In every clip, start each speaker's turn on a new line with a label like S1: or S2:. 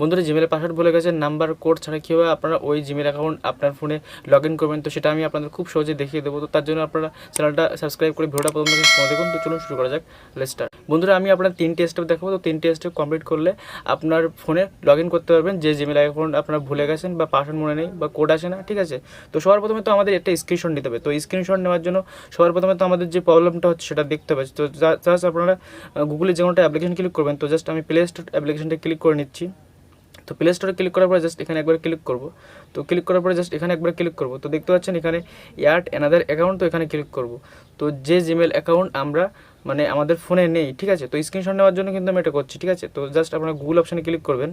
S1: বন্ধুরা Gmail password ভুলে গেছেন নাম্বার কোড ছাড়া কীভাবে আপনারা ওই জিমেল অ্যাকাউন্ট আপনার ফোনে লগ ইন করবেন। তো সেটা আমি আপনাদের খুব সহজে দেখিয়ে দেবো। তো তার জন্য আপনারা চ্যানেলটা সাবস্ক্রাইব করে ভিডিওটা প্রথম থেকে দেখুন। তো চলুন শুরু করা যাক। লেট স্টার্ট বন্ধুরা, আমি আপনার তিনটে স্টেপ দেখাবো। তো তিনটে স্টেপ কমপ্লিট করলে আপনার ফোনে লগ ইন করতে পারবেন। যে জিমেল অ্যাকাউন্ট আপনারা ভুলে গেছেন বা পাসওয়ার্ড মনে নেই বা কোড আসে না, ঠিক আছে? তো সবার প্রথমে তো আমাদের একটা স্ক্রিনশট নিতে হবে। তো স্ক্রিনশট নেওয়ার জন্য সবার প্রথমে তো আমাদের যে প্রবলেমটা হচ্ছে সেটা দেখতে হবে। তো জাস্ট আপনারা গুগলে যে কোনো অ্যাপ্লিকেশন ক্লিক করবেন। তো জাস্ট আমি প্লে স্টোর অ্যাপ্লিকেশনটা ক্লিক করে নিচ্ছি। তো প্লে স্টোরে ক্লিক করার পরে জাস্ট এখানে একবার ক্লিক করব। তো ক্লিক করার পরে জাস্ট এখানে একবার ক্লিক করব। তো দেখতে পাচ্ছেন এখানে অ্যাড অ্যানাদার অ্যাকাউন্ট তো এখানে ক্লিক করব। তো যে জিমেল অ্যাকাউন্ট আমরা মানে আমাদের ফোনে নেই, ঠিক আছে? তো স্ক্রিনশট নেওয়ার জন্য কিন্তু আমি এটা করছি, ঠিক আছে? তো জাস্ট আপনারা গুগল অপশানে ক্লিক করবেন।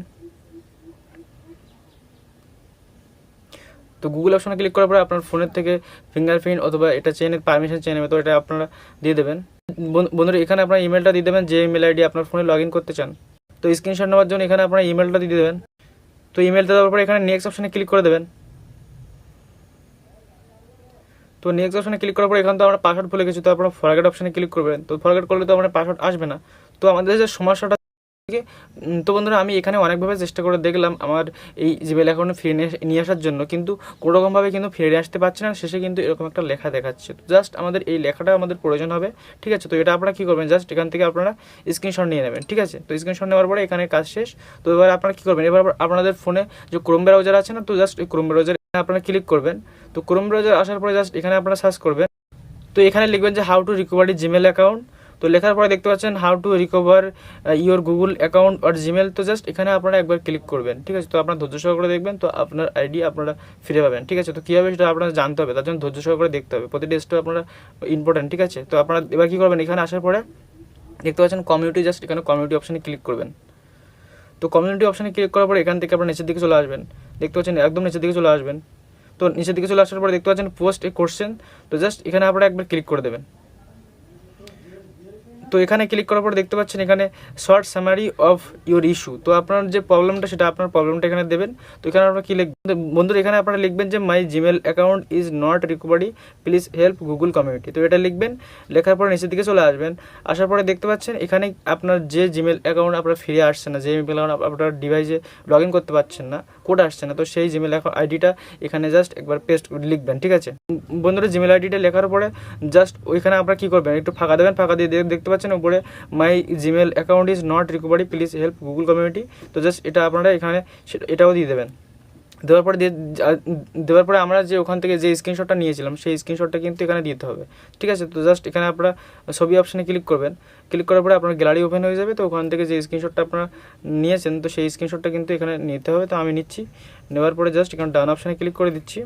S1: তো গুগল অপশানে ক্লিক করার পরে আপনার ফোনের থেকে ফিঙ্গারপ্রিন্ট অথবা এটা চেনের পারমিশন চেয়ে নেবে তো এটা আপনারা দিয়ে দেবেন। বন্ধুরা, এখানে আপনার ইমেলটা দিয়ে দেবেন যে ইমেল আইডি আপনার ফোনে লগ করতে চান। তো স্ক্রিনশট নেওয়ার জন্য এখানে আপনার ইমেলটা দিয়ে দেবেন। তো ইমেলটা দেওয়ার পরে এখানে নেক্সট অপশানে ক্লিক করে দেবেন। তো নেক্সট অপশানে ক্লিক করার পর এখানে তো আমরা পাসওয়ার্ড ভুলে গেছি, তো আপনারা ফরগেট অপশানে ক্লিক করবেন। তো ফরগেট করলে তো আমার পাসওয়ার্ড আসবে না। তো আমাদের যে সমস্যাটা তো বন্ধুরা, আমি এখানে অনেকভাবে চেষ্টা করে দেখলাম আমার এই জিমেল অ্যাকাউন্টে ফিরে নিয়ে- আসার জন্য। কিন্তু কোনোরকমভাবে কিন্তু ফিরে আসতে পারছে না। শেষে কিন্তু এরকম একটা লেখা দেখাচ্ছে। জাস্ট আমাদের এই লেখাটা আমাদের প্রয়োজন হবে, ঠিক আছে? তো এটা আপনারা কী করবেন? জাস্ট এখান থেকে আপনারা স্ক্রিনশট নিয়ে নেবেন, ঠিক আছে? তো স্ক্রিনশট নেওয়ার পরে এখানে কাজ শেষ। তো এবার আপনারা কী করবেন? এবার আপনাদের ফোনে যে ক্রোম ব্রাউজার আছে না, তো জাস্ট ক্রোম ব্রাউজার আপনারা ক্লিক করবেন। তো ক্রোম ব্রাউজার আসার পরে জাস্ট এখানে আপনারা সার্চ করবেন। তো এখানে লিখবেন যে how to recover Gmail account তো লেখার পরে দেখতে পাচ্ছেন how to recover your Google account R Gmail তো জাস্ট এখানে আপনারা একবার ক্লিক করবেন, ঠিক আছে? তো আপনার ধৈর্য সহকারে দেখবেন, তো আপনার আইডি আপনারা ফিরে পাবেন, ঠিক আছে? তো কীভাবে সেটা আপনারা জানতে হবে? তার জন্য ধৈর্য সহকারে দেখতে হবে, প্রতিটি স্টেপ আপনারা ইম্পর্টেন্ট ঠিক আছে? তো আপনারা এবার কী করবেন? এখানে আসার পরে দেখতে পাচ্ছেন কমিউনিটি জাস্ট এখানে কমিউনিটি অপশানে ক্লিক করবেন। তো কমিউনিটি অপশানে ক্লিক করার পরে এখান থেকে আপনার নিচের দিকে চলে আসবেন। দেখতে পাচ্ছেন একদম নিচের দিকে চলে আসবেন। তো নিচের দিকে চলে আসার পরে দেখতে পাচ্ছেন পোস্ট এ কোশ্চেন তো জাস্ট এখানে আপনারা একবার ক্লিক করে দেবেন। তো এখানে ক্লিক করার পর দেখতে পাচ্ছেন এখানে short summary of your issue তো আপনার যে প্রবলেমটা সেটা আপনার প্রবলেমটা এখানে দেবেন। তো এখানে আপনার কি লিখবেন বন্ধুরা, এখানে আপনারা লিখবেন যে, my Gmail account is not recovery, please help Google community. তো এটা লিখবেন, লেখার পরে নিচের দিকে চলে আসবেন। আসার পরে দেখতে পাচ্ছেন, এখানে আপনার যে জিমেল অ্যাকাউন্ট আপনার ফিরে আসছে না, যে ইমেল অ্যাকাউন্ট আপনার ডিভাইসে লগ ইন করতে পারছেন না, কোড আসছে না, তো সেই জিমেল আইডিটা এখানে জাস্ট একবার পেস্ট লিখবেন, ঠিক আছে? বন্ধুরা, জিমেল আইডিটা লেখার পরে জাস্ট ওইখানে আপনারা কী করবেন, একটু ফাঁকা দেবেন, ফাঁকা দিয়ে দেখতে পাচ্ছেন উপরে, my Gmail account is not recovery, please help Google community. তো জাস্ট এটা আপনারা এখানে এটাও দিয়ে দেবেন। দেওয়ার পরে দিয়ে দেওয়ার পরে আমরা যে ওখান থেকে যে স্ক্রিনশটটা নিয়েছিলাম, সেই স্ক্রিনশটটা কিন্তু এখানে দিতে হবে। ঠিক আছে? তো জাস্ট এখানে আপনারা ছবি অপশানে ক্লিক করবেন। ক্লিক করার পরে আপনার গ্যালারি ওপেন হয়ে যাবে। তো ওখান থেকে যে স্ক্রিনশটটা আপনারা নিয়েছেন, তো সেই স্ক্রিনশটটা কিন্তু এখানে নিতে হবে। তো আমি নিচ্ছি। নেওয়ার পরে জাস্ট এখানে ডান অপশানে ক্লিক করে দিচ্ছি।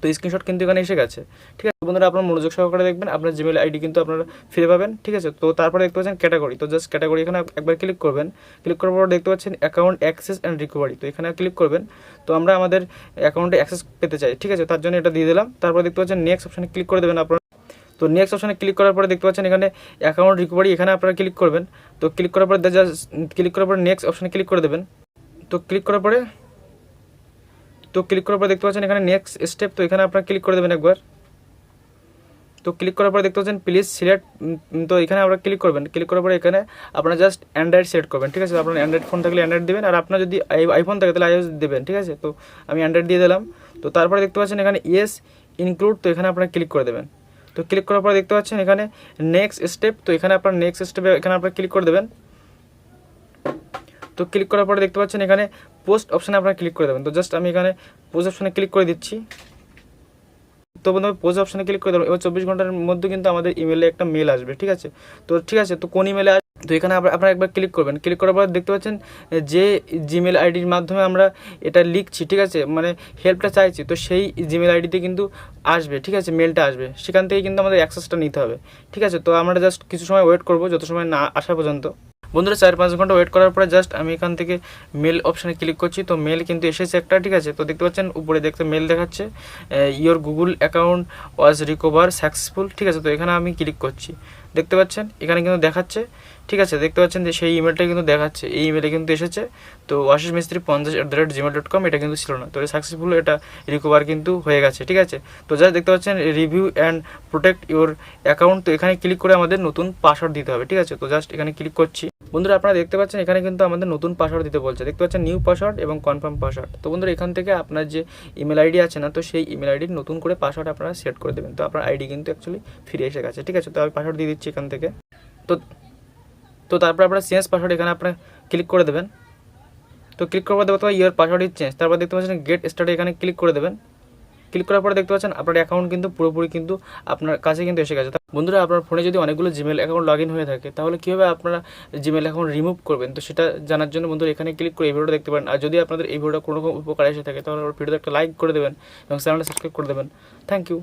S1: তো স্ক্রিনশট কিন্তু এখানে এসে গেছে। ঠিক আছে? বন্ধুরা, আপনার মনোযোগ সহকারে দেখবেন, আপনার জিমেল আইডি কিন্তু আপনারা ফিরে পাবেন, ঠিক আছে? তো তারপরে দেখতে পাচ্ছেন ক্যাটাগরি তো জাস্ট ক্যাটাগরি এখানে একবার ক্লিক করবেন ক্লিক করার পর দেখতে পাচ্ছেন অ্যাকাউন্ট অ্যাক্সেস অ্যান্ড রিকভারি তো এখানে ক্লিক করবেন, তো আমরা আমাদের অ্যাকাউন্টে অ্যাক্সেস পেতে চাই, ঠিক আছে? তার জন্য এটা দিয়ে দিলাম, তারপর দেখতে পাচ্ছেন নেক্সট অপশানে ক্লিক করে দেবেন আপনারা। তো নেক্সট অপশানে ক্লিক করার পরে দেখতে পাচ্ছেন এখানে অ্যাকাউন্ট রিকভারি এখানে আপনারা ক্লিক করবেন, তো ক্লিক করার পরে জাস্ট ক্লিক করার পরে নেক্সট অপশানে ক্লিক করে দেবেন, তো ক্লিক করার পরে, তো ক্লিক করার পর দেখতে পাচ্ছেন এখানে নেক্সট স্টেপ তো এখানে আপনারা ক্লিক করে দেবেন একবার। তো ক্লিক করার পর দেখতে পাচ্ছেন প্লিজ সিলেক্ট তো এখানে আপনারা ক্লিক করবেন। ক্লিক করার পরে এখানে আপনারা জাস্ট অ্যান্ড্রয়েড সেট করবেন, ঠিক আছে? আপনার অ্যান্ড্রয়েড ফোন থাকলে অ্যান্ড্রয়েড দেবেন, আর আপনার যদি আইফোন থাকে তাহলে আইওএস দেবেন, ঠিক আছে? তো আমি অ্যান্ড্রয়েড দিয়ে দিলাম। তো তারপরে দেখতে পাচ্ছেন এখানে ইয়েস ইনক্লুড তো এখানে আপনারা ক্লিক করে দেবেন। তো ক্লিক করার পর দেখতে পাচ্ছেন এখানে নেক্সট স্টেপ তো এখানে আপনার নেক্সট স্টেপে এখানে আপনারা ক্লিক করে দেবেন। তো ক্লিক করার পরে দেখতে পাচ্ছেন এখানে পোস্ট অপশানে আপনারা ক্লিক করে দেবেন। তো জাস্ট আমি এখানে পোস্ট অপশানে ক্লিক করে দিচ্ছি। তো বন্ধু পোস্ট অপশানে ক্লিক করে দেবো। এবার চব্বিশ ঘণ্টার মধ্যে কিন্তু আমাদের ইমেলে একটা মেল আসবে, ঠিক আছে? তো ঠিক আছে, তো কোন ইমেলে তো এখানে আপনারা একবার ক্লিক করবেন। ক্লিক করার পর দেখতে পাচ্ছেন, যে জিমেল আইডির মাধ্যমে আমরা এটা লিখছি, ঠিক আছে? মানে হেল্পটা চাইছি, তো সেই জিমেল আইডিতে কিন্তু আসবে, ঠিক আছে? মেলটা আসবে। সেখান থেকে কিন্তু আমাদের অ্যাক্সেসটা নিতে হবে, ঠিক আছে? তো আমরা জাস্ট কিছু সময় ওয়েট করব, যত সময় না আসা পর্যন্ত। বন্ধুরা, চার পাঁচ ঘণ্টা ওয়েট করার পরে জাস্ট আমি এখান থেকে মেল অপশানে ক্লিক করছি। তো মেল কিন্তু এসেছে একটা, ঠিক আছে? তো দেখতে পাচ্ছেন, উপরে দেখতে মেল দেখাচ্ছে your Google account was recover successful ঠিক আছে? তো এখানে আমি ক্লিক করছি। দেখতে পাচ্ছেন? এখানে কিন্তু দেখাচ্ছে, ঠিক আছে? দেখতে পাচ্ছেন যে সেই ইমেলটা কিন্তু দেখাচ্ছে। এই ইমেলে কিন্তু এসেছে। তো আশিস মিস্ত্রি পঞ্চাশ at the rate Gmail dot com এটা কিন্তু ছিল না। তো সাকসেসফুল এটা রিকভার কিন্তু হয়ে গেছে, ঠিক আছে? তো যা দেখতে পাচ্ছেন review and protect your account তো এখানে ক্লিক করে আমাদের নতুন পাসওয়ার্ড দিতে হবে, ঠিক আছে? তো জাস্ট এখানে ক্লিক করছি। বন্ধুরা, আপনারা দেখতে পাচ্ছেন এখানে কিন্তু আমাদের নতুন পাসওয়ার্ড দিতে বলছে। দেখতে পাচ্ছেন নিউ পাসওয়ার্ড এবং কনফার্ম পাসওয়ার্ড তো বন্ধুরা, এখান থেকে আপনার যে ইমেল আইডি আছে না, তো সেই ইমেল আইডির নতুন করে পাসওয়ার্ড আপনারা সেট করে দেবেন। তো আপনার আইডি কিন্তু অ্যাকচুয়ালি ফিরে এসে গেছে। ঠিক আছে, তো আমি পাসওয়ার্ড দিয়ে দিচ্ছি এখান থেকে। তো তো তারপর আপনারা চেঞ্জ পাসওয়ার্ড এখানে আপনারা ক্লিক করে দেবেন। তো ক্লিক পর দেখতে পাচ্ছেন ইয়ার পাসওয়ার্ড চেঞ্জ তারপর দেখতে পাচ্ছেন গেট স্টার্ট এখানে ক্লিক করে দেবেন। ক্লিক করার পরে দেখতে পাচ্ছেন আপনার অ্যাকাউন্ট কিন্তু পুরোপুরি কিন্তু আপনার কাছে কিন্তু এসে গেছে। বন্ধুরা, আপনার ফোনে যদি অনেকগুলো জিমেল অ্যাকাউন্ট লগ ইন হয়ে থাকে, তাহলে কীভাবে আপনারা জিমেল অ্যাকাউন্ট রিমুভ করবেন? তো সেটা জানার জন্য বন্ধুরা, এখানে ক্লিক করে এই ভিডিওটা দেখতে পারেন। আর যদি আপনাদের এই ভিডিওটা কোনো রকম উপকার এসে থাকে, তাহলে ভিডিওতে একটা লাইক করে দেবেন এবং চ্যানেলটা সাবস্ক্রাইব করে দেবেন। Thank you